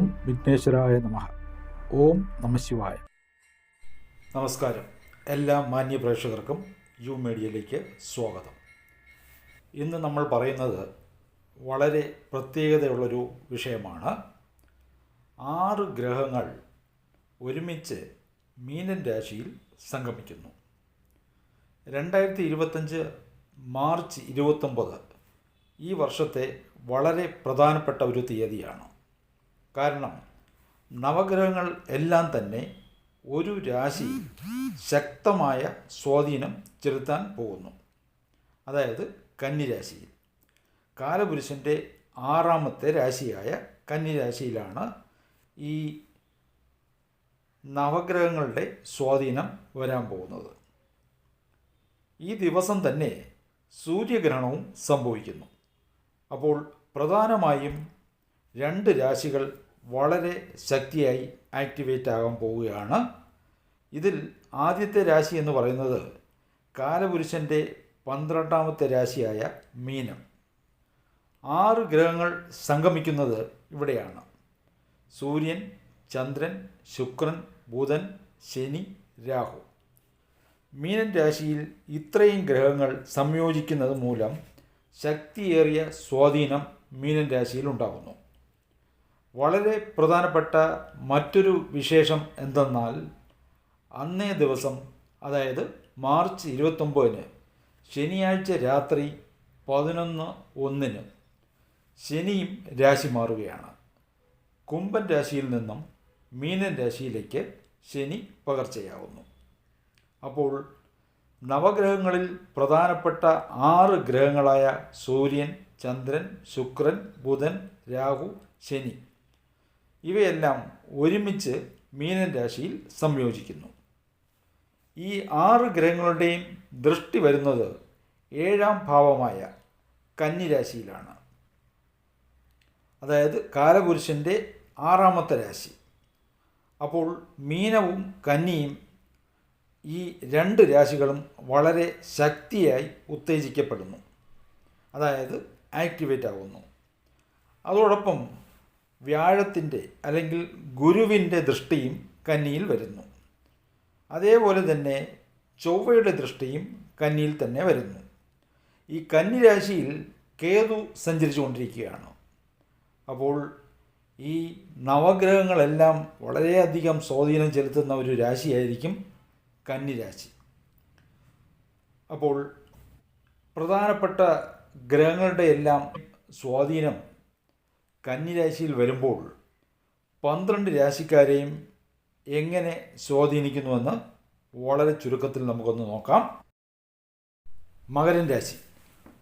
വിഘ്നേശ്വരായ നമ. ഓം നമശിവായ നമസ്കാരം. എല്ലാ മാന്യ പ്രേക്ഷകർക്കും യു മീഡിയയിലേക്ക് സ്വാഗതം. ഇന്ന് നമ്മൾ പറയുന്നത് വളരെ പ്രത്യേകതയുള്ളൊരു വിഷയമാണ്. ആറ് ഗ്രഹങ്ങൾ ഒരുമിച്ച് മീനൻ രാശിയിൽ സംഗമിക്കുന്നു. രണ്ടായിരത്തി ഇരുപത്തഞ്ച് മാർച്ച് ഇരുപത്തൊമ്പത് ഈ വർഷത്തെ വളരെ പ്രധാനപ്പെട്ട ഒരു തീയതിയാണ്. കാരണം നവഗ്രഹങ്ങൾ എല്ലാം തന്നെ ഒരു രാശി ശക്തമായ സ്വാധീനം ചെലുത്താൻ പോകുന്നു. അതായത് കന്നിരാശിയിൽ. കാലപുരുഷന്റെ ആറാമത്തെ രാശിയായ കന്നിരാശിയിലാണ് ഈ നവഗ്രഹങ്ങളുടെ സ്വാധീനം വരാൻ പോകുന്നത്. ഈ ദിവസം തന്നെ സൂര്യഗ്രഹണവും സംഭവിക്കുന്നു. അപ്പോൾ പ്രധാനമായും രണ്ട് രാശികൾ വളരെ ശക്തിയായി ആക്ടിവേറ്റ് ആകാൻ പോവുകയാണ്. ഇതിൽ ആദ്യത്തെ രാശി എന്ന് പറയുന്നത് കാലപുരുഷന്റെ പന്ത്രണ്ടാമത്തെ രാശിയായ മീനം. ആറ് ഗ്രഹങ്ങൾ സംഗമിക്കുന്നത് ഇവിടെയാണ്. സൂര്യൻ ചന്ദ്രൻ ശുക്രൻ ബുധൻ ശനി രാഹു. മീനൻ രാശിയിൽ ഇത്രയും ഗ്രഹങ്ങൾ സംയോജിക്കുന്നത് മൂലം ശക്തിയേറിയ സ്വാധീനം മീനൻ രാശിയിൽ ഉണ്ടാകുന്നു. വളരെ പ്രധാനപ്പെട്ട മറ്റൊരു വിശേഷം എന്തെന്നാൽ അന്നേ ദിവസം അതായത് മാർച്ച് ഇരുപത്തൊമ്പതിന് ശനിയാഴ്ച രാത്രി പതിനൊന്ന് ഒന്നിന് ശനിയും രാശി മാറുകയാണ്. കുംഭൻ രാശിയിൽ നിന്നും മീനൻ രാശിയിലേക്ക് ശനി പകർച്ചയാവുന്നു. അപ്പോൾ നവഗ്രഹങ്ങളിൽ പ്രധാനപ്പെട്ട ആറ് ഗ്രഹങ്ങളായ സൂര്യൻ ചന്ദ്രൻ ശുക്രൻ ബുധൻ രാഹു ശനി ഇവയെല്ലാം ഒരുമിച്ച് മീനൻ രാശിയിൽ സംയോജിക്കുന്നു. ഈ ആറ് ഗ്രഹങ്ങളുടെയും ദൃഷ്ടി വരുന്നത് ഏഴാം ഭാവമായ കന്നിരാശിയിലാണ് അതായത് കാലപുരുഷന്റെ ആറാമത്തെ രാശി. അപ്പോൾ മീനവും കന്നിയും ഈ രണ്ട് രാശികളും വളരെ ശക്തിയായി ഉത്തേജിക്കപ്പെടുന്നു. അതായത് ആക്ടിവേറ്റ് ആകുന്നു അതോടൊപ്പം വ്യാഴത്തിന്റെ അല്ലെങ്കിൽ ഗുരുവിന്റെ ദൃഷ്ടിയും കന്നിയിൽ വരുന്നു. അതേപോലെ തന്നെ ചൊവ്വയുടെ ദൃഷ്ടിയും കന്നിയിൽ തന്നെ വരുന്നു. ഈ കന്നി രാശിയിൽ കേതു സഞ്ചരിച്ചു കൊണ്ടിരിക്കുകയാണ് അപ്പോൾ ഈ നവഗ്രഹങ്ങളെല്ലാം വളരെയധികം സ്വാധീനം ചെലുത്തുന്ന ഒരു രാശിയായിരിക്കും കന്നിരാശി അപ്പോൾ പ്രധാനപ്പെട്ട ഗ്രഹങ്ങളുടെ എല്ലാം സ്വാധീനം കന്നിരാശിയിൽ വരുമ്പോൾ പന്ത്രണ്ട് രാശിക്കാരെയും എങ്ങനെ സ്വാധീനിക്കുന്നുവെന്ന് വളരെ ചുരുക്കത്തിൽ നമുക്കൊന്ന് നോക്കാം. മകരൻ രാശി.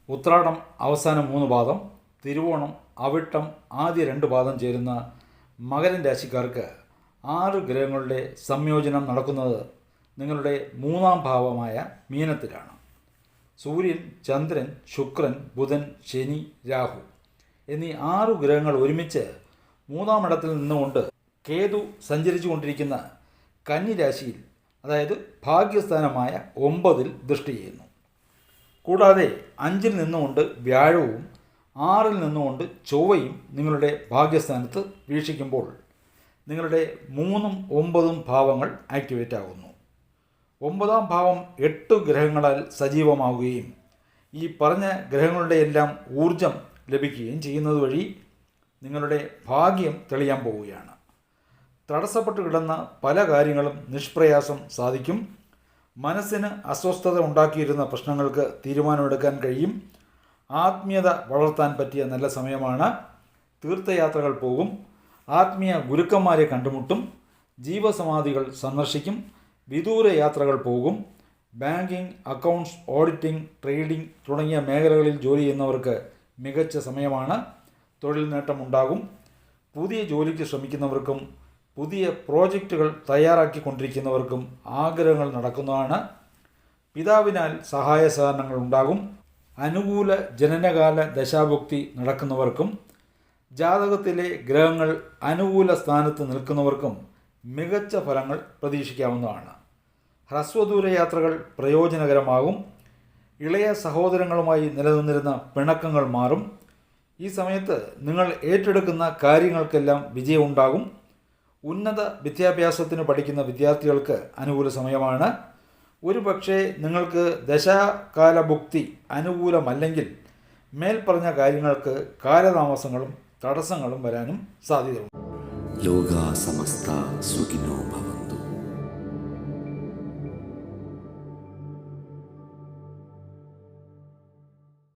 ഉത്രാടം അവസാന മൂന്ന് പാദം തിരുവോണം അവിട്ടം ആദ്യ രണ്ട് പാദം ചേരുന്ന മകരൻ രാശിക്കാർക്ക് ആറ് ഗ്രഹങ്ങളുടെ സംയോജനം നടക്കുന്നത് നിങ്ങളുടെ മൂന്നാം ഭാവമായ മീനത്തിലാണ്. സൂര്യൻ ചന്ദ്രൻ ശുക്രൻ ബുധൻ ശനി രാഹു. എന്നീ ആറു ഗ്രഹങ്ങൾ ഒരുമിച്ച് മൂന്നാം ഇടത്തിൽ നിന്നുകൊണ്ട് കേതു സഞ്ചരിച്ചു കൊണ്ടിരിക്കുന്ന കന്നിരാശിയിൽ അതായത് ഭാഗ്യസ്ഥാനമായ ഒമ്പതിൽ ദൃഷ്ടി ചെയ്യുന്നു. കൂടാതെ അഞ്ചിൽ നിന്നുകൊണ്ട് വ്യാഴവും ആറിൽ നിന്നുകൊണ്ട് ചൊവ്വയും നിങ്ങളുടെ ഭാഗ്യസ്ഥാനത്ത് വീക്ഷിക്കുമ്പോൾ നിങ്ങളുടെ മൂന്നും ഒമ്പതും ഭാവങ്ങൾ ആക്ടിവേറ്റ് ആകുന്നു. ഒമ്പതാം ഭാവം എട്ട് ഗ്രഹങ്ങളാൽ സജീവമാവുകയും ഈ പറഞ്ഞ ഗ്രഹങ്ങളുടെ എല്ലാം ഊർജം ലഭിക്കുകയും ചെയ്യുന്നത് വഴി നിങ്ങളുടെ ഭാഗ്യം തെളിയാൻ പോവുകയാണ്. തടസ്സപ്പെട്ട് കിടന്ന പല കാര്യങ്ങളും നിഷ്പ്രയാസം സാധിക്കും. മനസ്സിന് അസ്വസ്ഥത ഉണ്ടാക്കിയിരുന്ന പ്രശ്നങ്ങൾക്ക് തീരുമാനമെടുക്കാൻ കഴിയും. ആത്മീയത വളർത്താൻ പറ്റിയ നല്ല സമയമാണ്. തീർത്ഥയാത്രകൾ പോകും. ആത്മീയ ഗുരുക്കന്മാരെ കണ്ടുമുട്ടും. ജീവസമാധികൾ സന്ദർശിക്കും. വിദൂര യാത്രകൾ പോകും. ബാങ്കിംഗ് അക്കൗണ്ട്സ് ഓഡിറ്റിംഗ് ട്രേഡിംഗ് തുടങ്ങിയ മേഖലകളിൽ ജോലി ചെയ്യുന്നവർക്ക് മികച്ച സമയമാണ്. തൊഴിൽ നേട്ടമുണ്ടാകും. പുതിയ ജോലിക്ക് ശ്രമിക്കുന്നവർക്കും പുതിയ പ്രോജക്റ്റുകൾ തയ്യാറാക്കിക്കൊണ്ടിരിക്കുന്നവർക്കും ആഗ്രഹങ്ങൾ നടക്കുന്നതാണ്. പിതാവിനാൽ സഹായ സഹകരണങ്ങൾ ഉണ്ടാകും. അനുകൂല ജനനകാല ദശാഭുക്തി നടക്കുന്നവർക്കും ജാതകത്തിലെ ഗ്രഹങ്ങൾ അനുകൂല സ്ഥാനത്ത് നിൽക്കുന്നവർക്കും മികച്ച ഫലങ്ങൾ പ്രതീക്ഷിക്കാവുന്നതാണ്. ഹ്രസ്വദൂര യാത്രകൾ പ്രയോജനകരമാകും. ഇളയ സഹോദരങ്ങളുമായി നിലനിന്നിരുന്ന പിണക്കങ്ങൾ മാറും. ഈ സമയത്ത് നിങ്ങൾ ഏറ്റെടുക്കുന്ന കാര്യങ്ങൾക്കെല്ലാം വിജയമുണ്ടാകും. ഉന്നത വിദ്യാഭ്യാസത്തിന് പഠിക്കുന്ന വിദ്യാർത്ഥികൾക്ക് അനുകൂല സമയമാണ്. ഒരു പക്ഷേ നിങ്ങൾക്ക് ദശാകാലഭുക്തി അനുകൂലമല്ലെങ്കിൽ മേൽപ്പറഞ്ഞ കാര്യങ്ങൾക്ക് കാലതാമസങ്ങളും തടസ്സങ്ങളും വരാനും സാധ്യതയുണ്ട്. ലോകാസമസ്ത സുഖിനോ ഭവന്തു.